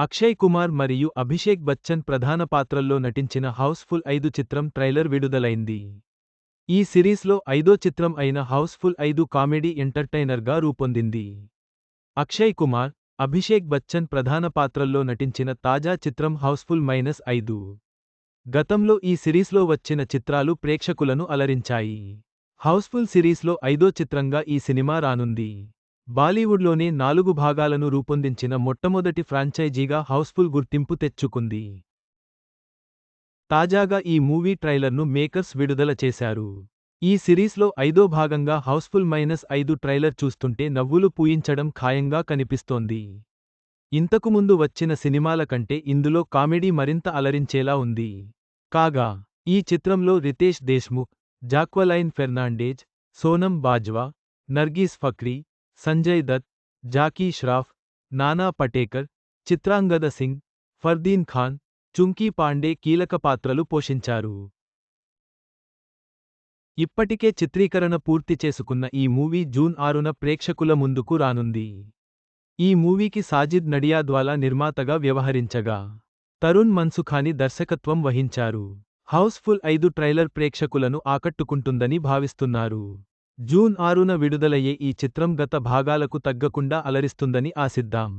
అక్షయ్ కుమార్ మరియు అభిషేక్ బచ్చన్ ప్రధాన పాత్రల్లో నటించిన హౌస్ఫుల్ ఐదు చిత్రం ట్రైలర్ విడుదలైంది. ఈ సిరీస్లో ఐదో చిత్రం అయిన హౌస్ఫుల్ ఐదు కామెడీ ఎంటర్టైనర్గా రూపొందింది. అక్షయ్ కుమార్ అభిషేక్ బచ్చన్ ప్రధాన పాత్రల్లో నటించిన తాజా చిత్రం హౌస్ఫుల్ మైనస్ ఐదు. గతంలో ఈ సిరీస్లో వచ్చిన చిత్రాలు ప్రేక్షకులను అలరించాయి. హౌస్ఫుల్ సిరీస్లో ఐదో చిత్రంగా ఈ సినిమా రానుంది. బాలీవుడ్లోనే నాలుగు భాగాలను రూపొందించిన మొట్టమొదటి ఫ్రాంచైజీగా హౌస్ఫుల్ గుర్తింపు తెచ్చుకుంది. తాజాగా ఈ మూవీ ట్రైలర్ను మేకర్స్ విడుదల చేశారు. ఈ సిరీస్లో ఐదో భాగంగా హౌస్ఫుల్ మైనస్ ఐదు ట్రైలర్ చూస్తుంటే నవ్వులు పూయించడం ఖాయంగా కనిపిస్తోంది. ఇంతకుముందు వచ్చిన సినిమాల కంటే ఇందులో కామెడీ మరింత అలరించేలా ఉంది. కాగా ఈ చిత్రంలో రితేష్ దేశ్ముఖ్ జాక్వలైన్ ఫెర్నాండేజ్ సోనం బాజ్వా నర్గీస్ ఫక్రీ సంజయ్ దత్ జాకీ ష్రాఫ్ నానా పటేకర్ చిత్రాంగద సింగ్ ఫర్దీన్ ఖాన్ చుంకీ పాండే కీలక పాత్రలు పోషించారు ఇప్పటికే చిత్రీకరణ పూర్తి చేసుకున్న ఈ మూవీ జూన్ ఆరున ప్రేక్షకుల ముందుకు రానుంది ఈ మూవీకి సాజిద్ నడియాద్వాలా నిర్మాతగా వ్యవహరించగా తరుణ్ మన్సుఖాని దర్శకత్వం వహించారు హౌస్ఫుల్ ఐదు ట్రైలర్ ప్రేక్షకులను ఆకట్టుకుంటుందని భావిస్తున్నారు జూన్ ఆరున విడుదలయ్యే ఈ చిత్రం గత భాగాలకు తగ్గకుండా అలరిస్తుందని ఆశిద్దాం.